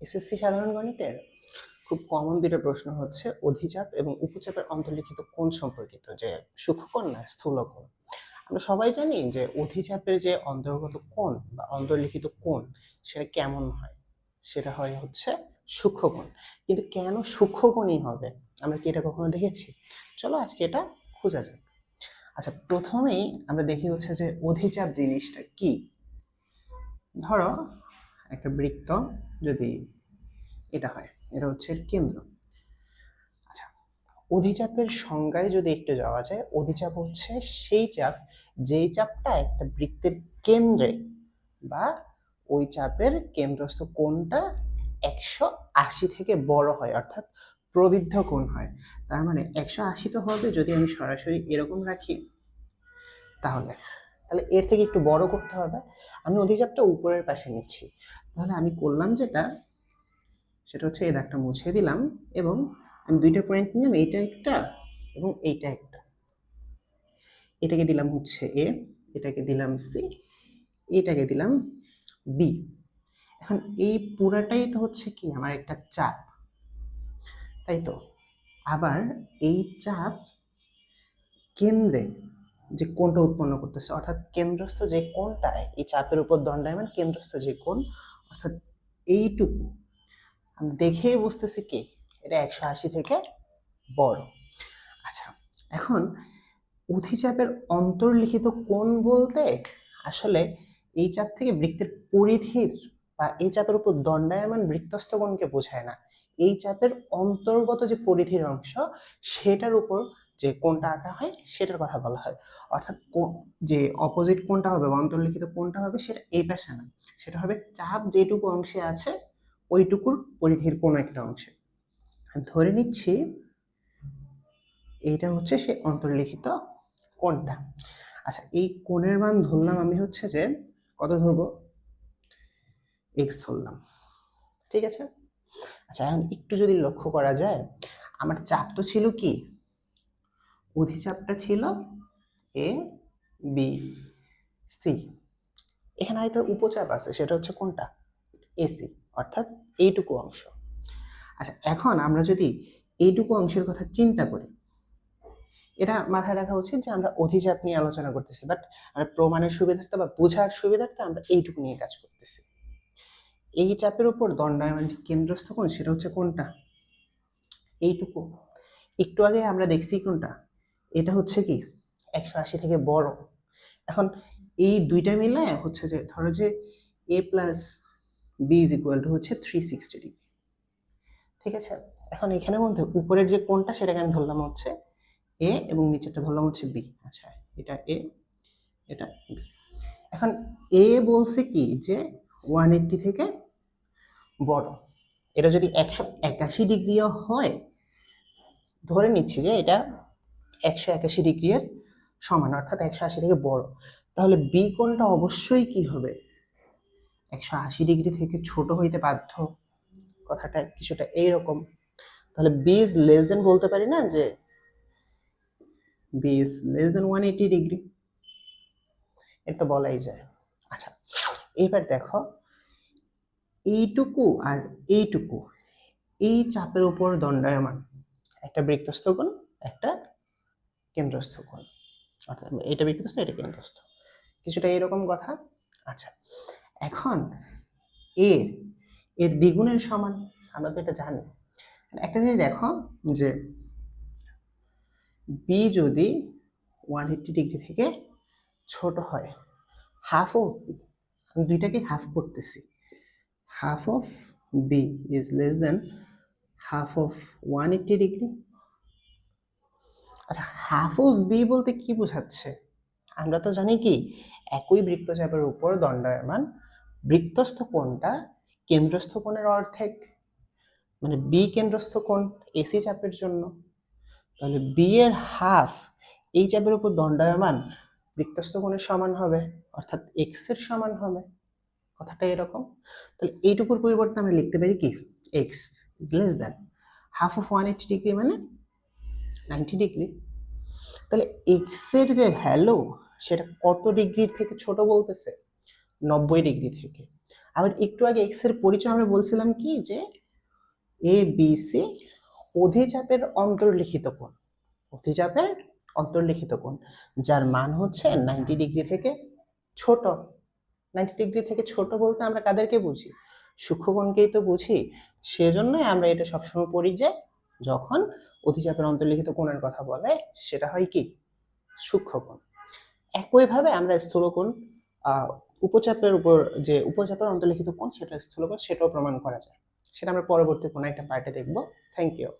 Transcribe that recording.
SSC সাধারণ গণিতের খুব কমন দুটো প্রশ্ন হচ্ছে, অধিচাপ এবং উপচাপের অন্তর্লিখিত কোণ সম্পর্কিত, যে সূক্ষ্মকোণ না, স্থূলকোণ। আমরা সবাই জানি যে অধিচাপের যে অন্তর্গত কোণ বা অন্তর্লিখিত কোণ, সেটা কেমন হয়? সেটা হয় হচ্ছে সূক্ষ্মকোণ। কিন্তু কেন সূক্ষ্মকোণই হবে? আমরা কি এটা কখনো দেখেছি? চলো আজকে এটা খোঁজা যাক। আচ্ছা প্রথমেই আমরা দেখি হচ্ছে যে অধিচাপ জিনিসটা কি। ধরো একটা বৃত্ত যদি এটা হয়, এটা হচ্ছে কেন্দ্র। আচ্ছা অধিচাপের সংজ্ঞায় যদি একটু যাওয়া যায়, অধিচাপ হচ্ছে সেই চাপ, যেই চাপটা একটা বৃত্তের কেন্দ্রে বা ওই চাপের কেন্দ্রস্থ কোণটা একশো আশি থেকে বড় হয়, অর্থাৎ প্রবৃদ্ধ কোণ হয়। তার মানে একশো আশি তো হবে, যদি আমি সরাসরি এরকম রাখি, তাহলে তাহলে এর থেকে একটু বড় করতে হবে। আমি অধিচাপটা উপরের পাশে নিচ্ছি। তাহলে আমি করলাম যেটা, সেটা হচ্ছে এই দাগটা মুছে দিলাম এবং আমি দুইটা পয়েন্ট নিলাম, এইটা একটা এবং এইটা একটা। এটাকে দিলাম হচ্ছে এ এটাকে দিলাম সি এটাকে দিলাম বি এখন এই পুরাটাই তো হচ্ছে কি? আমার একটা চাপ। তাই তো? আবার এই চাপ কেন্দ্রে যে কোণটা উৎপন্ন করতেছে, অর্থাৎ কেন্দ্রস্থ যে কোণটা এই চাপের উপর দণ্ডায়মান কেন্দ্রস্থ যে কোণ, অর্থাৎ এইটুকু, আমি দেখেই বুঝতেছি কি, এটা একশো আশি থেকে বড়। আচ্ছা এখন অধিচাপের অন্তর্লিখিত কোণ বলতে আসলে এই চাপ থেকে বৃত্তের পরিধির বা এই চাপের উপর দণ্ডায়মান বৃত্তস্থ কোণকে বোঝায় না। এই চাপের অন্তর্গত যে পরিধির অংশ, সেটার উপর যে কোনটা আঁকা হয় সেটার কথা বলা হয়। অর্থাৎ যে অপোজিট কোনটা হবে বা অন্তর্লিখিত কোনটা হবে সেটা এই পাশে না। সেটা হবে চাপ যেটুকু অংশে আছে, ওইটুকুর পরিধির কোনো একটা অংশে। ধরে নিচ্ছি, এইটা হচ্ছে সে অন্তর্লিখিত কোনটা আচ্ছা এই কোণের মান ধরলাম আমি হচ্ছে যে, কত ধরবো? এক্স ধরলাম। ঠিক আছে? আচ্ছা এখন একটু যদি লক্ষ্য করা যায়, আমার চাপ তো ছিল কি? অধিচাপটা ছিল এ বি সি এখানে একটা উপচাপ আছে, সেটা হচ্ছে কোনটা? এসি অর্থাৎ এইটুকু অংশ। আচ্ছা এখন আমরা যদি এইটুকু অংশের কথা চিন্তা করি, এটা মাথায় রাখা উচিত যে আমরা অধিচাপ নিয়ে আলোচনা করতেছি বাট আমরা প্রমাণের সুবিধার্থে বা বোঝার সুবিধার্থে আমরা এইটুকু নিয়ে কাজ করতেছি। এই চাপের উপর দণ্ডায়মান যে কেন্দ্রস্থ কোণ, সেটা হচ্ছে কোনটা? এইটুকু। একটু আগে আমরা দেখছি কোনটা? এটা হচ্ছে কি? একশো আশি থেকে বড়। এখন এই দুইটা মিলে হচ্ছে যে, ধরো যে A plus B is equal to হচ্ছে থ্রি সিক্সটি ডিগ্রি ঠিক আছে? এখন এখানের মধ্যে উপরের যে কোনটা সেটাকে আমি ধরলাম হচ্ছে এ এবং নিচেরটা ধরলাম হচ্ছে বি আচ্ছা এটা এ এটা বি এখন এ বলছে কি যে ওয়ান এইট্টি থেকে বড়। এটা যদি একশো একাশি ডিগ্রিও হয়, ধরে নিচ্ছি যে এটা একশো একাশি ডিগ্রির সমান, অর্থাৎ একশো আশি থেকে বড়। তাহলে বি কোণটা অবশ্যই কি হবে? একশো আশি ডিগ্রি থেকে ছোট হইতে বাধ্য। কথাটা কিছুটা এইরকম। তাহলে বি ইজ লেস দেন বলতে পারি না যে B is less than one eighty degree. এটা তো বলাই যায়। আচ্ছা এবার দেখো, এইটুকু আর এইটুকু, এই চাপের উপর দণ্ডায়মান। একটা বৃত্তস্থ কোণ, একটা কেন্দ্রস্থ কোণ অর্থাৎ এটা বৃত্তস্থ এটা কেন্দ্রস্থ? কিছুটা এরকম কথা। আচ্ছা এখন এর এর দ্বিগুণের সমান আমরা তো এটা জানি। একটা জিনিস দেখো যে বি যদি ওয়ান এইট্টি ডিগ্রি থেকে ছোট হয় হাফ অফ বি আমি দুইটাকে হাফ করতেছি। Half of B is less than half of one eighty degree আচ্ছা হাফ অফ বি বলতে কি বোঝাচ্ছে? আমরা তো জানি কি, একই বৃত্তচাপের উপর দণ্ডায়মান বৃত্তস্থ কোণটা কেন্দ্রস্থ কোণের অর্ধেক মানে বি কেন্দ্রস্থ কোণ এসি চাপের জন্য। তাহলে বি এর হাফ এই চাপের উপর দণ্ডায়মান বৃত্তস্থ কোণের সমান হবে, অর্থাৎ এক্সের সমান হবে। কথাটা এরকম। তাহলে এইটুকুর পরিবর্তে আমরা লিখতে পারি কি? X is less than half of one eighty degree মানে নাইনটি ডিগ্রি। তাহলে এক্সের যে ভ্যালু সেটা কত ডিগ্রির থেকে ছোট বলতেছে? নব্বই ডিগ্রি থেকে। আবার একটু আগে এক্সের পরিচয় আমরা বলছিলাম কি যে এ বি সি অধিচাপের অন্তর্লিখিত কোণ। অধিচাপের অন্তর্লিখিত কোণ, যার মান হচ্ছে নাইনটি ডিগ্রি থেকে ছোট। নাইনটি ডিগ্রি থেকে ছোট বলতে আমরা কাদেরকে বুঝি? সূক্ষ্মকোণকেই তো বুঝি। সেজন্যই আমরা এটা সবসময় পড়ি যে যখন অধিচাপের অন্তর্লিখিত কোণের কথা বলে, সেটা হয় কি? সূক্ষ্ম কোণ। একইভাবে আমরা স্থূলকোণ উপচাপের উপর যে উপচাপের অন্তর্লিখিত কোণ, সেটা স্থূলকোণ, সেটাও প্রমাণ করা যায়। সেটা আমরা পরবর্তী কোনো একটা পার্টে দেখব। Thank you